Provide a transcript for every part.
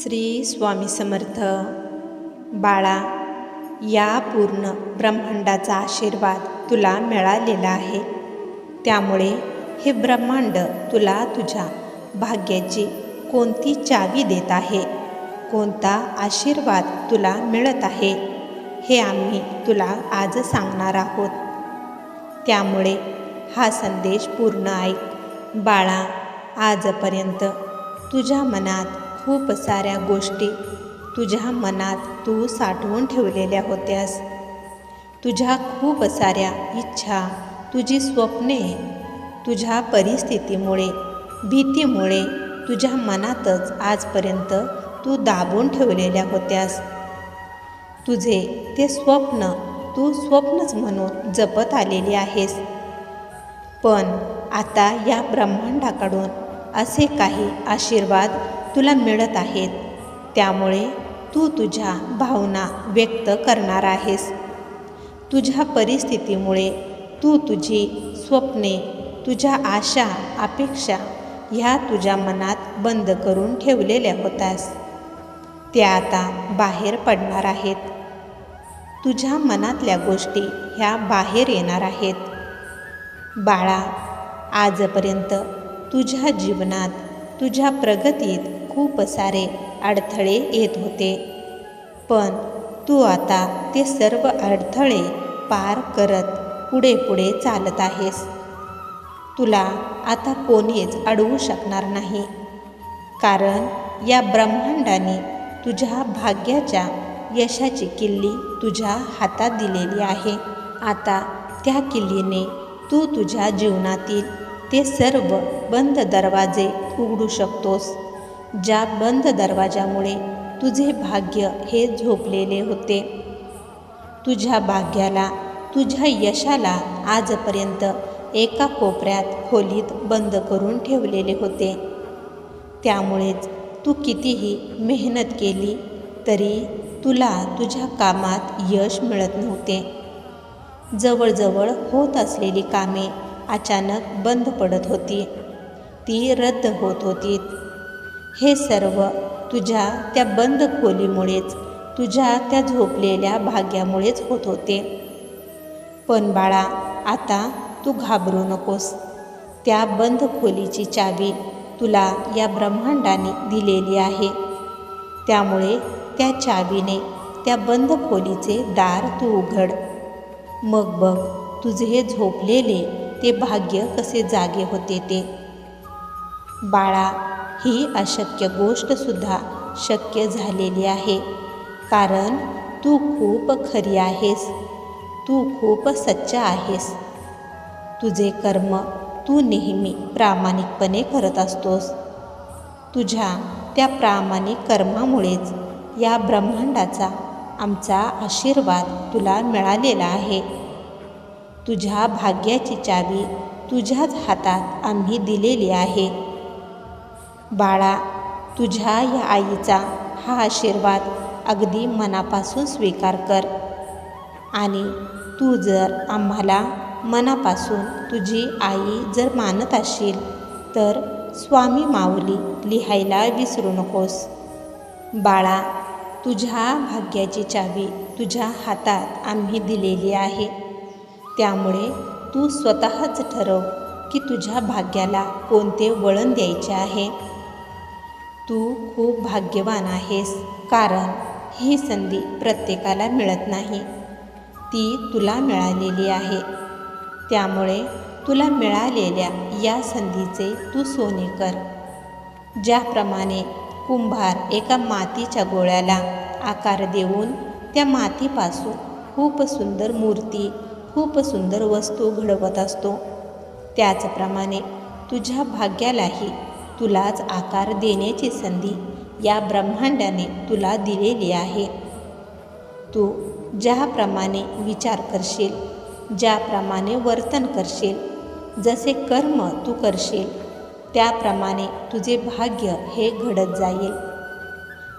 श्री स्वामी समर्थ. बाळा या पूर्ण ब्रह्मांडाचा आशीर्वाद तुला मिळालेला आहे. त्यामुळे हे ब्रह्मांड तुला तुझ्या भाग्याची कोणती चावी देत आहे? कोणता आशीर्वाद तुला मिळत आहे? हे आम्ही तुला आज सांगणार आहोत. त्यामुळे हा संदेश पूर्ण ऐक. बाळा आजपर्यंत तुझ्या मनात खूप साऱ्या गोष्टी तुझ्या मनात तू साठवून ठेवलेल्या होत्यास. तुझ्या खूप साऱ्या इच्छा तुझी स्वप्ने तुझ्या परिस्थितीमुळे भीतीमुळे तुझ्या मनातच आजपर्यंत तू दाबून ठेवलेल्या होत्यास. तुझे ते स्वप्न तू स्वप्नच म्हणून जपत आलेली आहेस. पण आता या ब्रह्मांडाकडून असे काही आशीर्वाद तुला मिळत आहेत. त्यामुळे तू तुझ्या भावना व्यक्त करणार आहेस. तुझ्या परिस्थितीमुळे तू तुझी स्वप्ने तुझ्या आशा अपेक्षा ह्या तुझ्या मनात बंद करून ठेवलेल्या होत्यास त्या आता बाहेर पडणार आहेत. तुझ्या मनातल्या गोष्टी ह्या बाहेर येणार आहेत. बाळा आजपर्यंत तुझ्या जीवनात तुझ्या प्रगतीत खूप सारे अडथळे येत होते. पण तू आता ते सर्व अडथळे पार करत पुढे पुढे चालत आहेस. तुला आता कोणीच अडवू शकणार नाही. कारण या ब्रह्मांडाने तुझ्या भाग्याच्या यशाची किल्ली तुझ्या हातात दिलेली आहे. आता त्या किल्लीने तू तुझ्या जीवनातील ते सर्व बंद दरवाजे उघडू शकतोस. ज्या बंद दरवाजामुळे तुझे भाग्य हे झोपलेले होते. तुझ्या भाग्याला तुझ्या यशाला आजपर्यंत एका कोपऱ्यात खोलीत बंद करून ठेवलेले होते. त्यामुळेच तू कितीही मेहनत केली तरी तुला तुझ्या कामात यश मिळत नव्हते. जवळजवळ होत असलेली कामे अचानक बंद पडत होती. ती रद्द होत होती. हे सर्व तुझ्या त्या बंद खोलीमुळेच तुझ्या त्या झोपलेल्या भाग्यामुळेच होत होते. पण बाळा आता तू घाबरू नकोस. त्या बंद खोलीची चावी तुला या ब्रह्मांडाने दिलेली आहे. त्यामुळे त्या चावीने त्या बंद खोलीचे दार तू उघड. मग बघ तुझे झोपलेले ते भाग्य कसे जागे होते ते. बाळा ही अशक्य गोष्टसुद्धा शक्य झालेली आहे. कारण तू खूप खरी आहेस. तू खूप सच्चा आहेस. तुझे कर्म तू नेहमी प्रामाणिकपणे करत असतोस. तुझ्या त्या प्रामाणिक कर्मामुळेच या ब्रह्मांडाचा आमचा आशीर्वाद तुला मिळालेला आहे. तुझ्या भाग्याची चावी तुझ्याच हातात आम्ही दिलेली आहे. बाळा तुझ्या या आईचा हा आशीर्वाद अगदी मनापासून स्वीकार कर. आणि तू जर आम्हाला मनापासून तुझी आई जर मानत असेल तर स्वामी माऊली लिहायला विसरू नकोस. बाळा तुझ्या भाग्याची चावी तुझ्या हातात आम्ही दिलेली आहे. त्यामुळे तू स्वतःच ठरव की तुझ्या भाग्याला कोणते वळण द्यायचे आहे. तू खूप भाग्यवान आहेस कारण ही संधी प्रत्येकाला मिळत नाही. ती तुला मिळालेली आहे. त्यामुळे तुला मिळालेल्या या संधीचे तू सोने कर. ज्याप्रमाणे कुंभार एका मातीच्या गोळ्याला आकार देऊन त्या मातीपासून खूप सुंदर मूर्ती खूप सुंदर वस्तू घडवत असतो. त्याचप्रमाणे तुझ्या भाग्यालाही तुलाच आकार देण्याची संधी या ब्रह्मांडाने तुला दिलेली आहे. तू ज्याप्रमाणे विचार करशील ज्याप्रमाणे वर्तन करशील जसे कर्म तू करशील त्याप्रमाणे तुझे भाग्य हे घडत जाईल.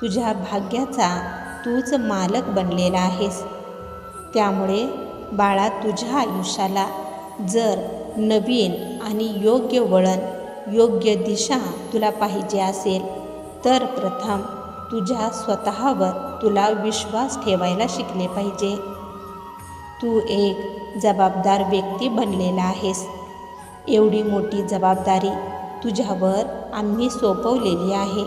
तुझ्या भाग्याचा तूच मालक बनलेला आहेस. त्यामुळे बाळा तुझ्या आयुष्याला जर नवीन आणि योग्य वळण योग्य दिशा तुला पाहिजे असेल तर प्रथम तुझ्या स्वतःवर तुला विश्वास ठेवायला शिकले पाहिजे. तू एक जबाबदार व्यक्ती बनलेला आहेस. एवढी मोठी जबाबदारी तुझ्यावर आम्ही सोपवलेली आहे.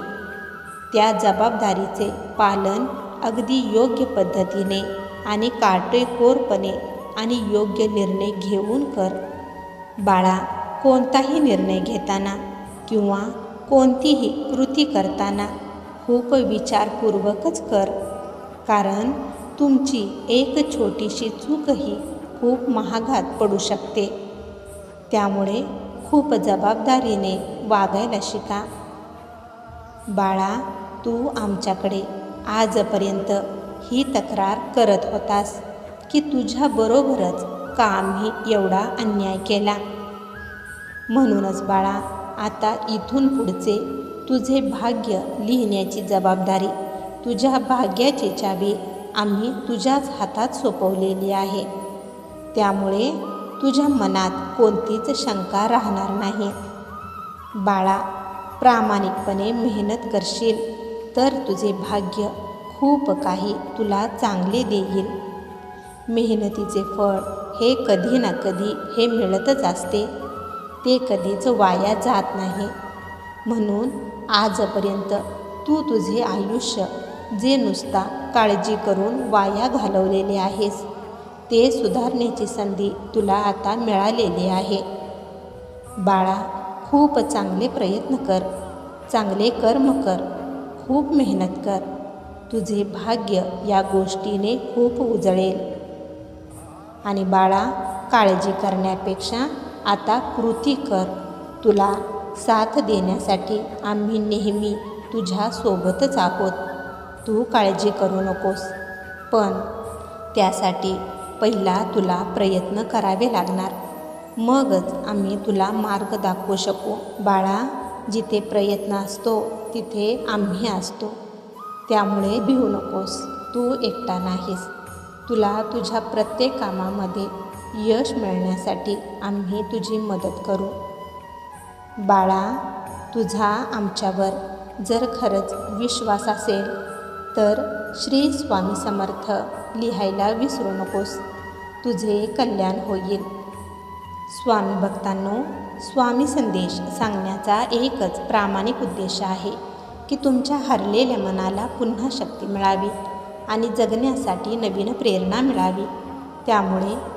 त्या जबाबदारीचे पालन अगदी योग्य पद्धतीने आणि काटेकोरपणे आणि योग्य निर्णय घेऊन कर. बाळा कोणताही निर्णय घेताना किंवा कोणतीही कृती करताना खूप विचारपूर्वकच कर. कारण तुमची एक छोटीशी चूकही खूप महागात पडू शकते. त्यामुळे खूप जबाबदारीने वागायला शिका. बाळा तू आमच्याकडे आजपर्यंत ही तक्रार करत होतास की तुझ्याबरोबरच का आम्ही एवढा अन्याय केला. म्हणूनच बाळा आता इथून पुढचे तुझे भाग्य लिहिण्याची जबाबदारी तुझ्या भाग्याची चावी आम्ही तुझ्याच हातात सोपवलेली आहे. त्यामुळे तुझ्या मनात कोणतीच शंका राहणार नाही. बाळा प्रामाणिकपणे मेहनत करशील तर तुझे भाग्य खूप काही तुला चांगले देईल. मेहनतीचे फळ हे कधी ना कधी हे मिळतच असते. ते कधीच वाया जात नाही. म्हणून आजपर्यंत तू तुझे आयुष्य जे नुसता काळजी करून वाया घालवलेले आहेस ते सुधारण्याची संधी तुला आता मिळालेली आहे. बाळा खूप चांगले प्रयत्न कर चांगले कर्म कर खूप मेहनत कर. तुझे भाग्य या गोष्टीने खूप उजळेल. आणि बाळा काळजी करण्यापेक्षा आता कृती कर. तुला साथ देण्यासाठी आम्ही नेहमी तुझ्यासोबतच आहोत. तू काळजी करू नकोस. पण त्यासाठी पहिला तुला प्रयत्न करावे लागणार. मगच आम्ही तुला मार्ग दाखवू शकू. बाळा जिथे प्रयत्न असतो तिथे आम्ही असतो. त्यामुळे भिवू नकोस. तू एकटा नाहीस. तुला तुझ्या प्रत्येक कामामध्ये यश मिळण्यासाठी आम्ही तुझी मदत करू. बाळा तुझा आमच्यावर जर खरंच विश्वास असेल तर श्री स्वामी समर्थ लिहायला विसरू नकोस. तुझे कल्याण होईल. स्वामी भक्तांनो स्वामी संदेश सांगण्याचा एकच प्रामाणिक उद्देश आहे की तुमच्या हरलेल्या मनाला पुन्हा शक्ती मिळावी आणि जगण्यासाठी नवीन प्रेरणा मिळावी. त्यामुळे